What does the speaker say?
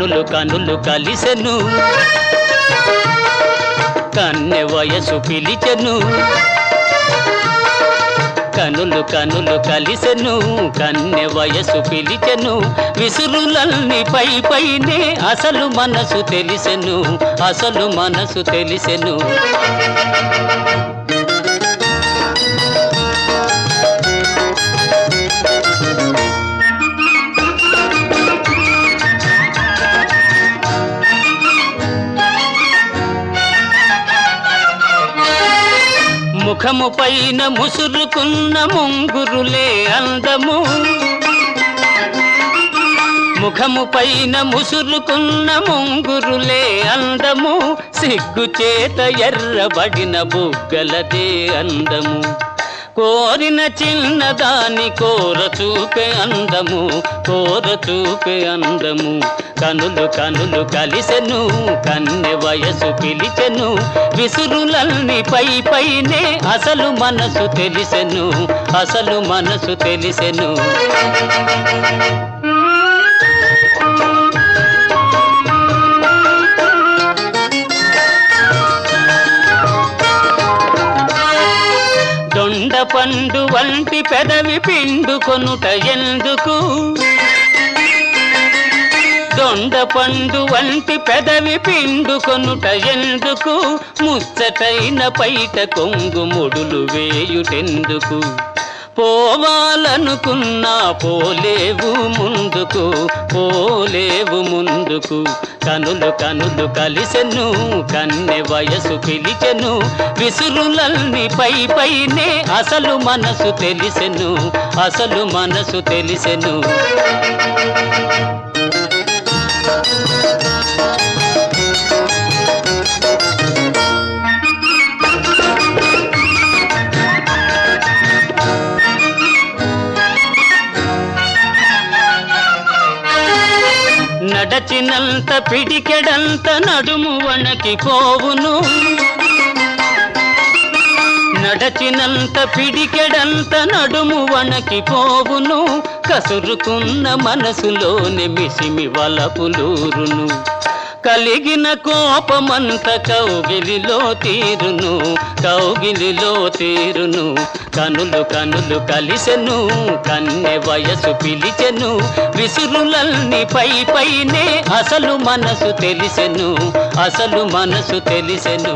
కనులు కనులు కలిసెను. కన్నె వయసు పిలిచెను. కనులు కనులు కలిసెను కన్నె వయసు పిలిచెను. విసురులల్ని పై పైనే అసలు మనసు తెలిసెను అసలు మనసు తెలిసెను. ముఖము పైన ముసురుకున్న ముంగురులే అందము. ముఖము పైన ముసురుకున్న ముంగురులే అందము. సిగ్గు చేత ఎర్రబడిన బుగ్గలదే అందము. కోరిన చిన్నదాని కోర చూపే అందము కోర చూపే అందము. కనులు కనులు కలిసెను కన్నె వయసు పిలిచెను. విసురులల్ని పై పైనే అసలు మనసు తెలిసెను అసలు మనసు తెలిసెను. పండు వంటి పెదవి పిండుకొనుట ఎందుకు? దొండ పండు వంటి పెదవి పిండుకొనుట ఎందుకు? ముచ్చటైన పైట కొంగు ముడులు వేయుటెందుకు? పోవాలనుకున్నా పోలేవు ముందుకు పోలేవు ముందుకు. కనులు కనులు కలిసెను కన్నె వయసు పిలిచెను. విసురులల్ని పై పైనే అసలు మనసు తెలిసెను అసలు మనసు తెలిసెను. నడచినంత పిడికెడంత నడుము వణకి పోవును. నడచినంత పిడికెడంత నడుము వణకి పోవును. కసురుకున్న మనసులోని మిసిమి వలపులూరును. కలిగిన కోపమంత కౌగిలిలో తీరును కౌగిలిలో తీరును. కనులు కనులు కలిసెను కన్నె వయసు పిలిచెను. విసురులల్ని పై పైనే అసలు మనసు తెలిసెను అసలు మనసు తెలిసెను.